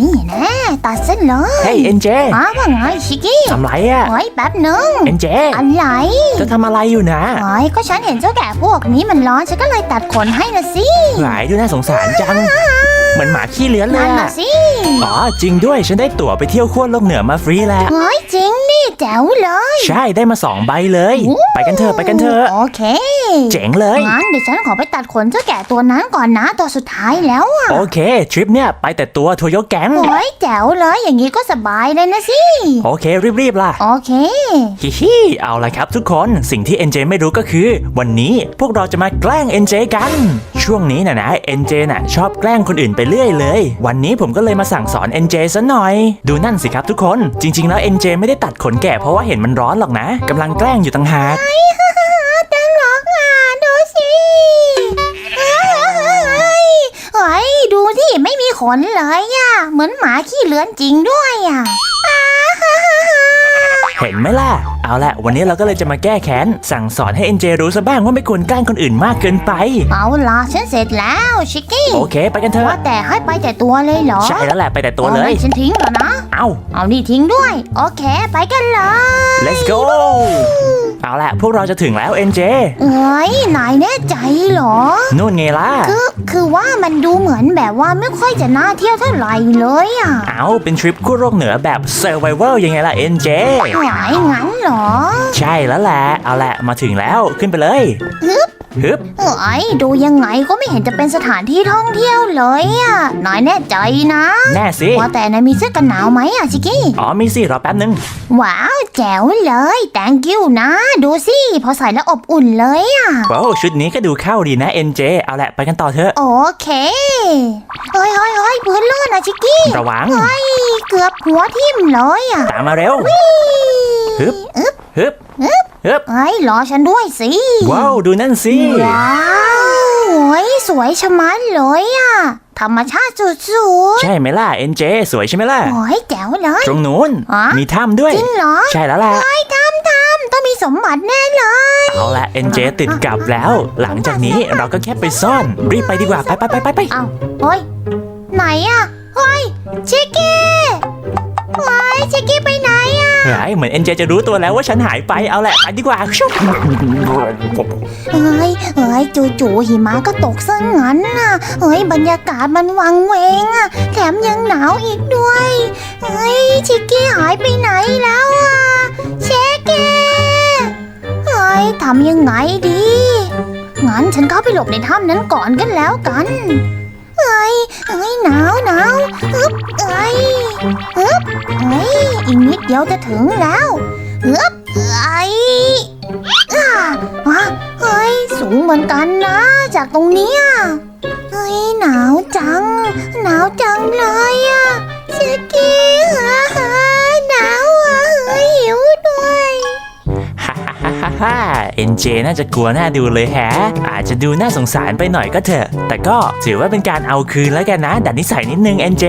นี่นะตัดเส้นเลยเฮ้ยเอ็นเจอ้าวว่าไงชิกกี้ทำไรอะโอ้ยแป๊บหนึงเอ็นเจอะไรจะทำอะไรอยู่นะโอ้ยก็ฉันเห็นเจ้าแก่พวกนี้มันร้อนฉันก็เลยตัดขนให้นะสิหลายดูน่าสงสารจังเหมือนหมาขี้เลื้อนเลยนั่นอะนะสิอ๋อจริงด้วยฉันได้ตั๋วไปเที่ยวขั้วโลกเหนือมาฟรีแหละโอ้ยจริงนี่แจ๋วเลย ใช่ได้มาสองใบเลยโอ้ไปกันเถอะไปกันเถอะโอเค เจ๋งเลย งั้นเดี๋ยวฉันขอไปตัดขนเจ้าแก่ตัวนั้นก่อนนะตัวสุดท้ายแล้วอะโอเค ทริปเนี่ยไปแต่ตัวทัวร์ยกแก๊ง โอ้ยแจ๋วเลยอย่างนี้ก็สบายเลยนะสิ โอเค รีบๆล่ะ โอเคฮิฮิเอาละครับทุกคนสิ่งที่ NJ ไม่รู้ก็คือ วันนี้พวกเราจะมาแกล้ง NJ กัน ช่วงนี้นะนะ NJ น่ะชอบแกล้งคนอื่นไปเรื่อยเลย วันนี้ผมก็เลยมาสั่งสอน NJ ซะหน่อย ดูนั่นสิครับทุกคน จริง ๆ แล้ว NJ ไม่ได้ตัดขนแกะเพราะว่าเห็นมันร้อนหรอกนะกำลังแกล้งอยู่ต่างหาก สิไม่มีขนเลยอะเหมือนหมาขี้เลือนจริงด้วยอะเห็นไหมล่ะ เอาละวันนี้เราก็เลยจะมาแก้แค้นสั่งสอนให้ NJ รู้ซะบ้างว่าไม่ควรแกล้งคนอื่นมากเกินไป เอาล่ะฉันเสร็จแล้วชิกกี้โอเค ไปกันเถว่าอะแต่ให้ไปแต่ตัวเลยเหรอใช่แล้วแหละไปแต่ตัวเลยอางั้นฉันทิ้งแล้วนะ เอ้าเอานี่ทิ้งด้วย โอเคไปกันเลย let's go เอาละพวกเราจะถึงแล้ว NJ เอ้ยนายแน่ใจเหรอ นู่นไงล่ะ คือคือว่ามันดูเหมือนแบบว่าไม่ค่อยจะน่าเที่ยวเท่าไหร่เลยอะเอาเป็นทริปคู่โลกเหนือแบบ survival ยังไงล่ะ NJ หายงั้นเหรอใช่แล้วแหละ เอาละมาถึงแล้วขึ้นไปเลยฮึบฮึบเอ้ยดูยังไงก็ไม่เห็นจะเป็นสถานที่ท่องเที่ยวเลยอะนายแน่ใจนะ แน่สิ ว่าแต่นายมีเสื้อกันหนาวไหมอะชิกกี้อ๋อมีสิรอแป๊บนึง ว้าวแจ๋วเลย thank you นะ ดูสิ พอใส่แล้วอบอุ่นเลยอะว้าวชุดนี้ก็ดูเข้าดีนะ NJ เอาละไปกันต่อเถอะ โอเคเฮ้ยเฮ้ยเฮ้ยพื้นลื่นนะชิกกี้ระวังเฮ้ยเกือบหัวทิ่มเลยอะตามมาเร็วฮึบ ฮึบฮึบเฮ้ยรอฉันด้วยสิ ว้าว ดูนั่นสิ ว้าวโอ้ยสวยชะมัดเลยอะ ธรรมชาติสุดใช่ไหมล่ะ NJ สวยใช่ไหมล่ะ ๆโอ้ยแจ๋วเลย ตรงนู้นฮะมีถ้ำด้วย จริงเหรอใช่แล้วแหละไอ้ทำทำต้องมีสมบัติแน่เลย เอาละ NJ ติดกลับแล้ว หลังจากนี้เราก็แค่ไปซ่อน รีบไปดีกว่า ไปไปไปไปไปเอ้าเฮ้ยไหนอะเฮ้ยชิกกี้เฮ้ยชิกกี้ไปไหนอะ เฮ้ยเหมือน NJ จจะรู้ตัวแล้วว่าฉันหายไปเอาแหละไปดีกว่าชุบเฮ้ยเฮ้ยจู่ๆหิมะก็ตกซะงั้นน่ะเฮ้ยบรรยากาศมันวังเวงอะ แถมยังหนาวอีกด้วยเฮ้ยชิกกี้หายไปไหนแล้วอะเชคเก้เฮ้ยทำยังไงดีงั้นฉันเข้าไปหลบในถ้ำนั้นก่อนกันแล้วกันเฮ้ยเฮ้ยหนาวหนาวฮึบเฮ้ยฮึบเฮ้ย อีกนิดเดียวจะถึงแล้วฮึบเฮ้ยอ่าอะเฮ้ย สูงเหมือนกันนะ จากตรงเนี้ยเฮ้ย หนาวจัง หนาวจังเลยอะเชคกี้ฮ่าฮ่าหนาวอะเฮ้ยหิวด้วย ฮ่าฮ่าฮ่า NJ น่าจะกลัวหน่าดูเลยแฮะ อาจจะดูน่าสงสารไปหน่อยก็เถอะ แต่ก็ถือว่าเป็นการเอาคืนแล้วกันนะดัดนิสัยนิดนึง NJ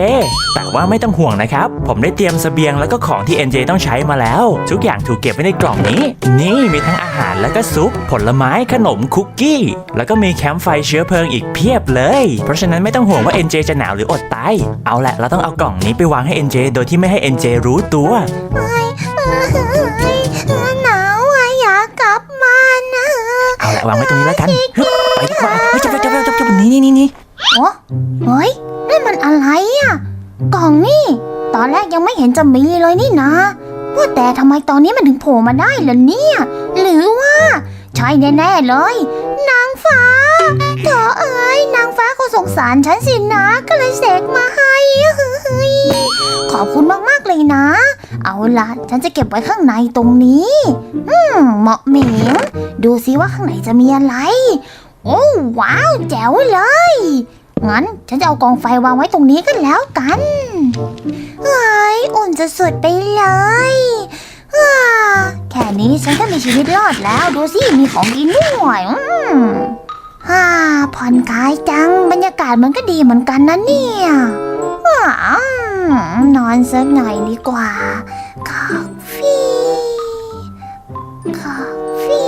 แต่ว่าไม่ต้องห่วงนะครับ ผมได้เตรียมเสบียงแล้วก็ของที่ NJ ต้องใช้มาแล้ว ทุกอย่างถูกเก็บไว้ในกล่องนี้ นี่มีทั้งอาหารแล้วก็ซุป ผลไม้ขนมคุกกี้ แล้วก็มีแคมป์ไฟเชื้อเพลิงอีกเพียบเลย เพราะฉะนั้นไม่ต้องห่วงว่า NJ จจะหนาวหรืออดตายเอาแหละเราต้องเอากล่องนี้ไปวางให้ NJ โดยที่ไม่ให้ NJ รู้ตัว เฮ้ย เอาละวางไว้ตรงนี้แล้วกันฮึบไปดีกว่าเฮ้ยจับจับจับจับจับนี่นี่นี่นี่โอ้เฮ้ยนั่นมันอะไรอะ กล่องนี่ ตอนแรกยังไม่เห็นจะมีเลยนี่นะว่าแต่ทำไมตอนนี้มันถึงโผล่มาได้ล่ะเนี่ย หรือว่า ใช่แน่ๆเลย นางฟ้าเธอเอ้ยนางฟ้าเขาสงสารฉันสินะ ก็เลยเสกมาให้เฮ้ยขอบคุณมากๆเลยนะ เอาละฉันจะเก็บไว้ข้างในตรงนี้อืมเหมาะเหม็งดูซิว่าข้างในจะมีอะไร โอ้ว้าวแจ๋วเลย งั้นฉันจะเอากองไฟวางไว้ตรงนี้กันแล้วกันเฮ้ยอุ่นจะสุดๆไปเลยแค่นี้ฉันก็มีชีวิตรอดแล้วดูสิมีของกินด้วยอืมฮ่าผ่อนคลายจังบรรยากาศมันก็ดีเหมือนกันนะเนี่ยอ่า นอนสักหน่อยดีกว่าคาเฟ่คาเฟ่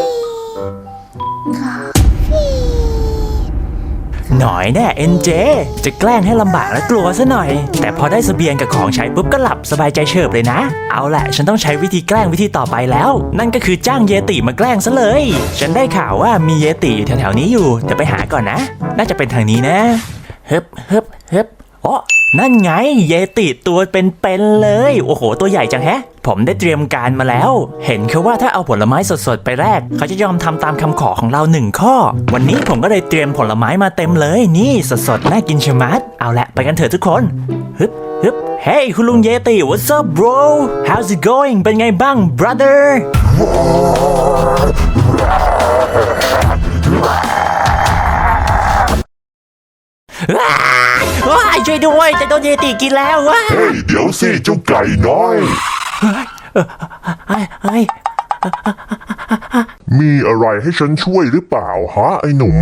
คาเฟ่หน่อยแน่เอ็นเจ จะแกล้งให้ลำบากและกลัวซะหน่อย แต่พอได้เสบียงกับของใช้ปุ๊บก็หลับสบายใจเฉิบเลยนะ เอาแหละ ฉันต้องใช้วิธีแกล้งวิธีต่อไปแล้ว นั่นก็คือจ้างเยติมาแกล้งซะเลย ฉันได้ข่าวว่ามีเยติอยู่แถวๆนี้อยู่เดี๋ยวไปหาก่อนนะ น่าจะเป็นทางนี้นะ เฮึบเฮึบเฮึบโอ้ นั่นไงเยติตัวเป็นๆเลย โอ้โห ตัวใหญ่จังแฮะ ผมได้เตรียมการมาแล้ว เห็นเขาว่าถ้าเอาผลไม้สดๆไปแรก เขาจะยอมทำตามคำขอของเราหนึ่งข้อ วันนี้ผมก็เลยเตรียมผลไม้มาเต็มเลย นี่สดๆน่ากินชะมัด เอาละไปกันเถอะทุกคนฮึบฮึบเฮ้ยคุณลุงเยติ what's up bro how's it going เป็นไงบ้าง brother ว้า ว้ายช่วยด้วยจะโดนเยติกินแล้วว้ายเฮ้ยเดี๋ยวสิเจ้าไก่น้อย เฮ้ยเฮ้ยมีอะไรให้ฉันช่วยหรือเปล่าฮะไอ้หนุ่ม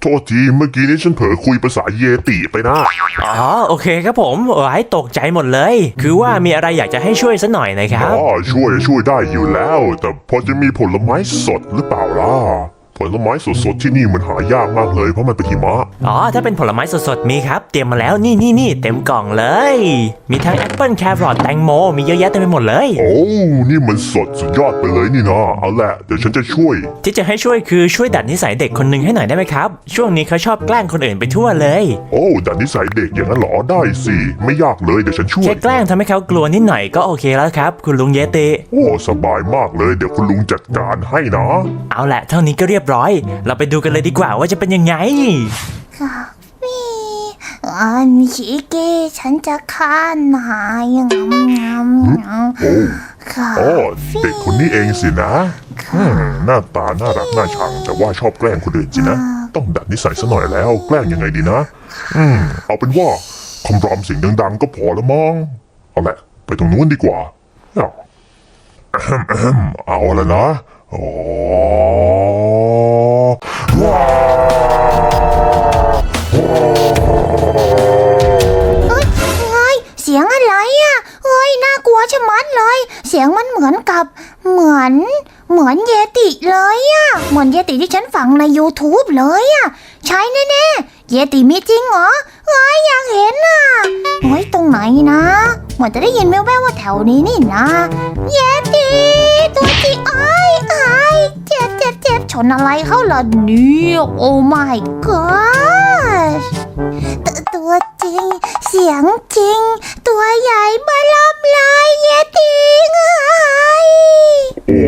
โทษทีเมื่อกี้นี้ฉันเผลอคุยภาษาเยติไปนะ อ๋อโอเคครับผมว้ายตกใจหมดเลย คือว่ามีอะไรอยากจะให้ช่วยสักหน่อยนะครับ อ๋อช่วยช่วยได้อยู่แล้ว แต่พอจะมีผลไม้สดหรือเปล่าล่ะ ผลไม้สดๆที่นี่มันหายากมากเลยเพราะมันเป็นหิมะ อ๋อ ถ้าเป็นผลไม้สดๆ มีครับ เตรียมมาแล้วนี่นี่นี่เต็มกล่องเลย มีทั้งแอปเปิลแครอทแตงโม มีเยอะแยะเต็มไปหมดเลย โอ้ นี่มันสดสุดยอดไปเลยนี่นะเอาละเดี๋ยวฉันจะช่วย ที่จะให้ช่วยคือช่วยดัดนิสัยเด็กคนหนึ่งให้หน่อยได้ไหมครับ ช่วงนี้เขาชอบแกล้งคนอื่นไปทั่วเลย โอ้ดันนิสัยเด็กอย่างนั้นเหรอได้สิไม่ยากเลยเดี๋ยวฉันช่วย แค่แกล้งทำให้เขากลัวนิดหน่อยก็โอเคแล้วครับ คุณลุงเยติโอ้สบายมากเลยเดี๋ยวคุณลุงจัดการให้นะ เอาละเท่านี้ก็เรียบร้อย เราไปดูกันเลยดีกว่าว่าจะเป็นยังไงมีอันชิเกฉันจะฆ่านายงำงำงโอ้ำค่ะอ๋อเด็กคนนี้เองสินะอืมหน้าตาน่ารักน่าชัง แต่ว่าชอบแกล้งคนอื่นสินะ ต้องดัดนิสัยซะหน่อยแล้ว แกล้งยังไงดีนะ อืม เอาเป็นว่าคำรามเสียงดัง ๆ ก็พอแล้วมั้งเอาแหละ ไปตรงนู้นดีกว่าเอาอะแฮมอะแฮมเอาละนะ อ๋อว้าวเฮ้ยเฮ้ยเสียงอะไรอะเฮ้ยน่ากลัวชะมัดเลย เสียงมันเหมือนกับเหมือน เหมือนเยติเลยอะ เหมือนเยติที่ฉันฟังใน YouTube เลยอะ ใช่แน่ๆ เยติมีจริงเหรอเฮ้ยอยากเห็นอะเฮ้ยตรงไหนนะเหมือนจะได้ยินแว่วๆว่าแถวนี้นี่นะ เยติตัวจริงอ้ไชนอะไรเข้าล่ะเนี่ยโอ้ my god ตตัวจริง เสียงจริง ตัวใหญ่เบลอมเลยเยติไงโอ้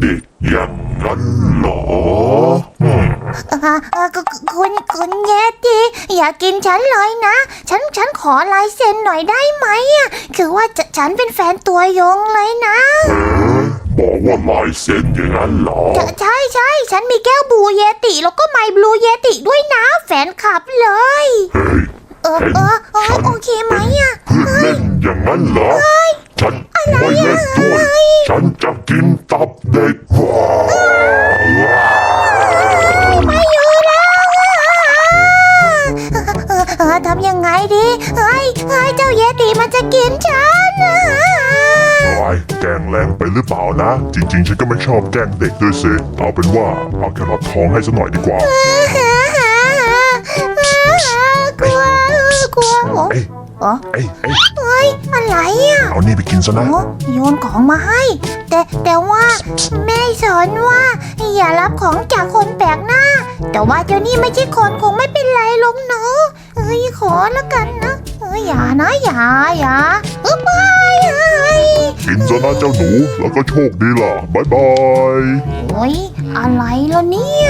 เด็กอย่างนั้นเหรออืมเอ่อเอ่อคุคุณคุณเยติอย่ากินฉันเลยนะ ฉันฉันขอลายเซ็นหน่อยได้ไหมอะคือว่าจะฉันเป็นแฟนตัวยงเลยนะเอ๊ะ บอกว่าลายเซ็นอย่างนั้นเหรอจะใช่ใช่ฉันมีแก้วบลูเยติแล้วก็ไมบลูเยติด้วยนะแฟนคลับเลย เฮ้ยเออเออเออโอเคไหมอะเพื่อนเล่นอย่างนั้นเหรอ ฉันไม่เล่นด้วย ฉันจะกินตับเด็กว้าวไม่อยู่แล้วอะเออเออทำยังไงดีเฮ้ยเฮ้ยเจ้าเยติมันจะกินฉันอะไอ้ แกล้งแรงไปหรือเปล่านะ จริง ๆ ฉันก็ไม่ชอบแกล้งเด็กด้วยสิเอาเป็นว่าเอาแครอททองให้สักหน่อยดีกว่า กลัวกลัวโอ้เอ้ยโอ้เอ้ยเอ้ยเฮ้ยอะไรอะเอานี่ไปกินซะนะ โอ้โยนของมาให้ แต่แต่ว่าแม่สอนว่า อย่ารับของจากคนแปลกหน้า แต่ว่าเจ้านี่ไม่ใช่คนคงไม่เป็นไรหรอกเนาะเอ้ยขอละกันนะเอ้ยอย่านะอย่าอย่าเอ้ยไม่เอ้ย กินซะนะเจ้าหนูแล้วก็โชคดีล่ะบายบายโอ้ยอะไรล่ะเนี่ย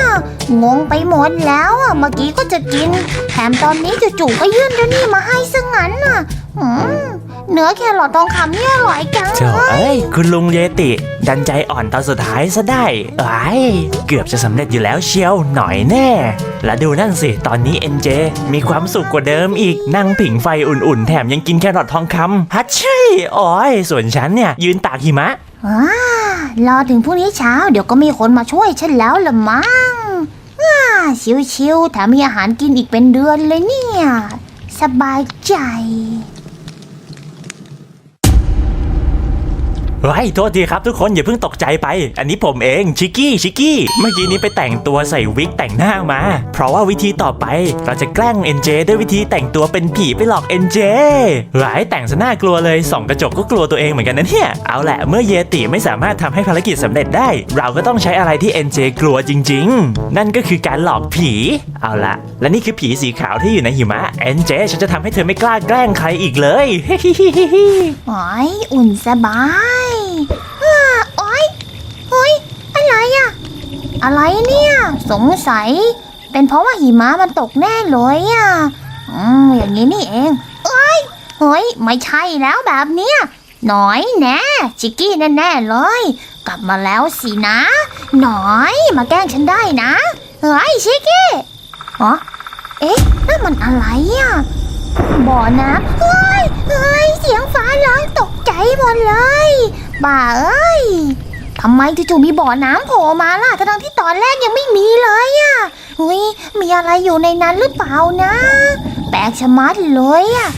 งงไปหมดแล้วอะเมื่อกี้ก็จะกิน แถมตอนนี้จู่ๆก็ยื่นเจ้านี่มาให้ซะงั้นอะอืม เนื้อแครอททองคำเนี่ยอร่อยจัง เจ้าเลยเอ้ย คุณลุงเยติ ดันใจอ่อนตอนสุดท้ายซะได้ไอ้ยเกือบจะสำเร็จอยู่แล้วเชียวหน่อยแน่ และดูนั่นสิ ตอนนี้เอ็นเจมีความสุขกว่าเดิมอีก นั่งผิงไฟอุ่นๆ แถมยังกินแครอททองคำฮัทชี่โอ้ยส่วนฉันเนี่ย ยืนตากหิมะ อ่ารอถึงพรุ่งนี้เช้าเดี๋ยวก็มีคนมาช่วยฉันแล้วละมั้งอ่าชิวๆแถมมีอาหารกินอีกเป็นเดือนเลยเนี่ย สบายใจ เฮ้ยโทษทีครับทุกคนอย่าเพิ่งตกใจไป อันนี้ผมเองชิกกี้ชิกกี้เมื่อกี้นี้ไปแต่งตัวใส่วิกแต่งหน้ามา เพราะว่าวิธีต่อไปเราจะแกล้ง NJ ด้วยวิธีแต่งตัวเป็นผีไปหลอก NJ หลายแต่งซะน่ากลัวเลยส่องกระจกก็กลัวตัวเองเหมือนกันนะเนี่ยเอาแหละเมื่อเยติไม่สามารถทำให้ภารกิจสำเร็จได้ เราก็ต้องใช้อะไรที่ NJ กลัวจริง ๆ นั่นก็คือการหลอกผี เอาละและนี่คือผีสีขาวที่อยู่ในหิมะ NJ ฉันจะทำให้เธอไม่กล้าแกล้งใครอีกเลยโอ้ยอุ่นสบายอ้าโอ้ยเฮ้ยอะไรอะอะไรเนี่ย สงสัย เป็นเพราะว่าหิมะมันตกแน่เลยอะอืมอย่างนี้นี่เองเอ้ยเฮ้ยไม่ใช่แล้วแบบเนี้ยหน่อยแน่ชิกกี้แน่ๆเลย กลับมาแล้วสินะ หน่อยมาแกล้งฉันได้นะเฮ้ยชิกกี้อ๋อเอ๊ะนั่นมันอะไรอะ บ่อน้ำเฮ้ยเฮ้ยเสียงฟ้าร้องตกใจหมดเลยบ้าเอ้ยทำไมจู่ๆมีบ่อน้ำโผล่มาล่ะทั้งที่ตอนแรกยังไม่มีเลยอะเฮ้ยมีอะไรอยู่ในนั้นหรือเปล่านะ แปลกชะมัดเลยอะ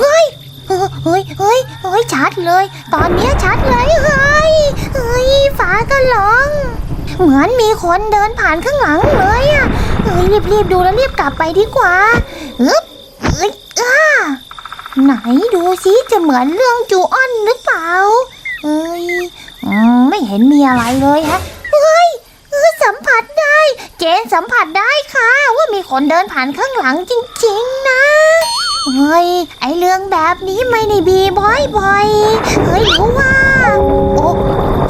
เฮ้ยเฮ้ยเฮ้ยเฮ้ยเฮ้ยชัดเลย ตอนนี้ชัดเลยเฮ้ยเฮ้ยฟ้าก็ร้อง เหมือนมีคนเดินผ่านข้างหลังเลยอะเฮ้ยรีบๆดูแล้วรีบกลับไปดีกว่าอึ๊บ อ้าไหนดูสิจะเหมือนเรื่องจูออนหรือเปล่า เอ้ยอืมไม่เห็นมีอะไรเลยฮะเฮ้ยเออสัมผัสได้ เจนสัมผัสได้ค่ะ ว่ามีคนเดินผ่านข้างหลังจริงๆนะเฮ้ยไอเรื่องแบบนี้ไม่ได้บีบ่อยๆเฮ้ยหรือว่าโอ้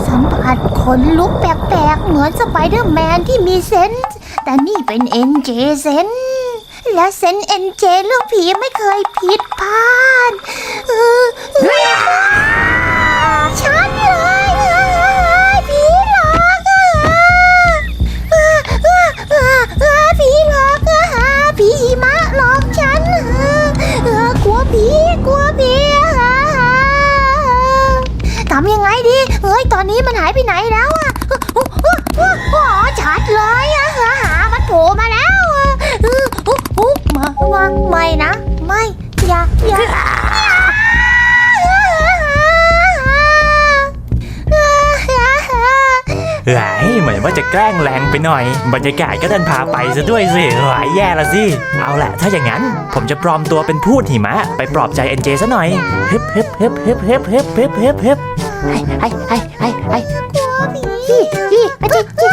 สัมผัสขนลุกแปลกๆ เหมือนสไปเดอร์แมนที่มีเซนส์แต่นี่เป็นเอ็นเจเซนส์ และเซนเอ็นเจเรื่องผีไม่เคยผิดพลาดชัดเลยผีหลอกผีหลอกผีหิมะหลอกฉันกลัวผีกลัวผีทำยังไงดีเฮ้ยตอนนี้มันหายไปไหนแล้วอ๋อชัดเลยอะเออหามันโผล่มาแล้วอะ เออโอ้โอ้ มามาไม่นะ ไม่ อย่า อย่าเฮ้ยเหมือนว่าจะแกล้งแรงไปหน่อย บรรยากาศก็ดันพาไปซะด้วยสิหลายแย่ละสิ เอาแหละถ้าอย่างนั้น ผมจะปลอมตัวเป็นพูดหิมะ ไปปลอบใจเอ็นเจซะหน่อยฮึบฮึบฮึบฮึบฮึบฮึบฮึบฮึบฮึบไอ้ไอ้ไอ้ไอ้ไอ้กลัวผีฮีฮีไอ้เจ๊เจ๊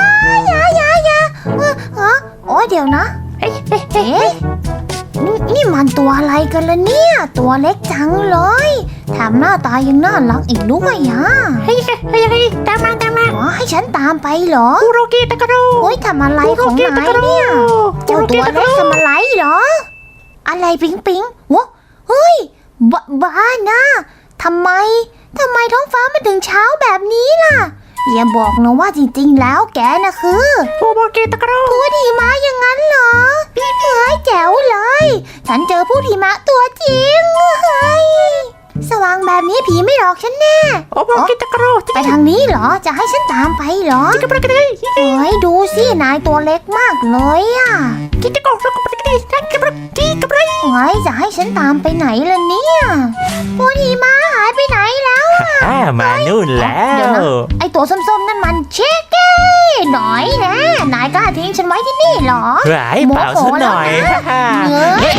อย่าอย่าอย่าเออเออโอ้ยเดี๋ยวนะเอ๊ะเอ๊ะเอ๊ะ นี่นี่มันตัวอะไรกันล่ะเนี่ย ตัวเล็กจังเลยแถมหน้าตายังน่ารักอีกด้วยอะเฮ้ยเฮ้ยเฮ้ยตามมาตามมาอ๋อให้ฉันตามไปเหรอคุโรกิตะกะโรโอ้ยทำอะไรของนายเนี่ยเจ้าตัวเล็กทำอะไรเหรอ อะไรปิงปิงวะเฮ้ยบบ้านะทำไมทำไมท้องฟ้ามันถึงเช้าแบบนี้ล่ะ อย่าบอกนะว่าจริงๆ แล้วแกน่ะคือคุโรกิตะกะโรผู้หิมะอย่างนั้นเหรอพี่เฮ้ยแจ๋วเลย ฉันเจอผู้หิมะตัวจริงเฮ้ยสว่างแบบนี้ผีไม่หลอกฉันแน่โอโบกิตะกะโรไปทางนี้เหรอจะให้ฉันตามไปเหรอจิกะปะกะดิเฮ้ยดูสินายตัวเล็กมากเลยอะกิตะกะโรกะปะกะดิทักกะปะกิกะปะไว้จะให้ฉันตามไปไหนล่ะเนี่ยปูนี มานู่นแล้เดี๋ยวว นะ ไอตัวส้มๆนั่นมันเชคเก้หน่อยนะ นายกล้าทิ้งฉันไว้ที่นี่เหรอเฮ้ยเปล่าซะหน่อยเงย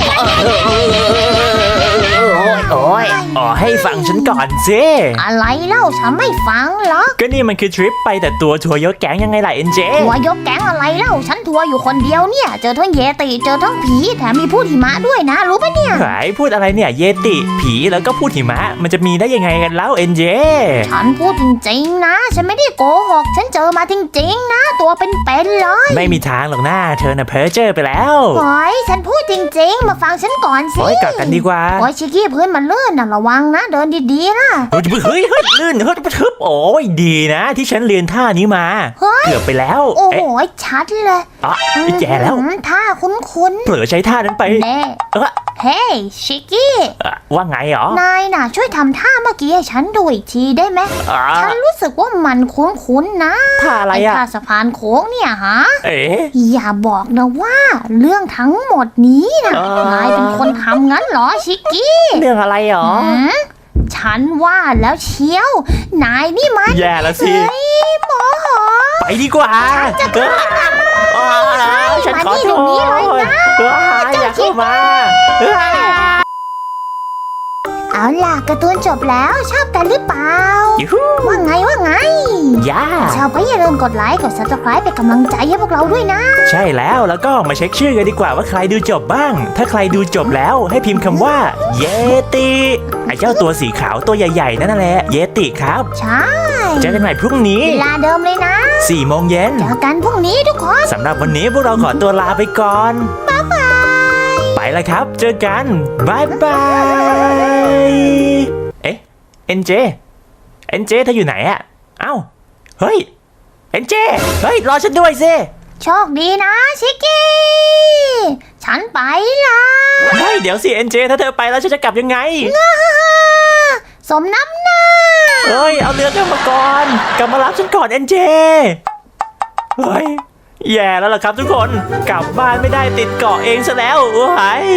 โอ้ยอ๋อให้ฟังฉันก่อนสิอะไรเล่าฉันไม่ฟังหรอกก็นี่มันคือทริปไปแต่ตัวทัวร์ยกแก๊งยังไงล่ะเอ็นเจทัวร์ยกแก๊งอะไรเล่าฉันทัวร์อยู่คนเดียวเนี่ย เจอทั้งเยติเจอทั้งผีแถมมีผู้หิมะด้วยนะ รู้ปะเนี่ยหายพูดอะไรเนี่ยเยติผีแล้วก็พูดหิมะ มันจะมีได้ยังไงกันแล้วเอ็นเจฉันพูดจริงๆนะ ฉันไม่ได้โกหกฉันเจอมาจริงๆนะ ตัวเป็นๆเลยไม่มีทางหรอกนะเธอน่ะเพ้อเจอไปแล้วโอ้ยฉันพูดจริงๆ มาฟังฉันก่อนสิโอ้ยกลับกันดีกว่าโอ้ยชิคกี้พื้นมันลื่นนะระวังนะ เดินดีๆนะเฮ้ยเฮ้ยเฮ้ยลื่นเฮ้ยทึบโอ้ยดีนะ ที่ฉันเรียนท่านี้มา เฮ้ยเกือบไปแล้วโอ้โหเอ๊ะชัดเลยอ๋อแย่แล้ว อืมท่าคุ้นเผลอใช้ท่านั้นไปๆแน่เออเฮ้ยชิคกี้อ่อว่าไงหรอ นายน่ะ ช่วยทำท่าเมื่อกี้ให้ฉันดูอีกทีได้ไหมอ่าฉันรู้สึกว่ามันคุ้นๆนะท่าอะไรไอ้อะ ท่าสะพานโค้งเนี่ยฮะ เอ๊ะ อย่าบอกนะว่าเรื่องทั้งหมดนี้นะเออ นายเป็นคนทำงั้นเหรอชิคกี้ เรื่องอะไรหรอ หืมใช่ฉันว่าแล้วเชียว นายนี่มันแย่แล้วสิ เฮ้ยโมโห ไปดีกว่าเอออ๋อฉันขอโทษเอออย่าเข้ามาเออ เอาล่ะการ์ตูนจบแล้วชอบกันหรือเปล่า ยูฮูว่าไงว่าไง ย่าชอบก็อย่าลืมกดไลค์กด subscribe เป็นกำลังใจให้พวกเราด้วยนะ ใช่แล้วแล้วก็มาเช็คชื่อกันดีกว่าว่าใครดูจบบ้าง ถ้าใครดูจบแล้วให้พิมพ์คำว่า เยติไอ้เจ้าตัวสีขาวตัวใหญ่ๆนั่นแหละเยติครับใช่เจอกันใหม่พรุ่งนี้เวลาเดิมเลยนะ4โมงเย็นเจอกันพรุ่งนี้ทุกคน สำหรับวันนี้พวกเราขอตัวลาไปก่อนบ๊ายบายไป แล้วครับ เจอกันบายบายเอ๊ะเอ็นเจเอ็นเจเธออยู่ไหนอะเอ้าเฮ้ยเอ็นเจเฮ้ยรอฉันด้วยสิโชคดีนะชิกกี้ ฉันไปละเฮ้ยเดี๋ยวสิเอ็นเจถ้าเธอไปแล้วฉันจะกลับยังไง สมน้ำหน้า เฮ้ย เอาเรือเธอมาก่อน กลับมารับฉันก่อนเอ็นเจ เฮ้ย แย่แล้วล่ะครับทุกคน กลับบ้านไม่ได้ติดเกาะเองซะแล้วโอ้ย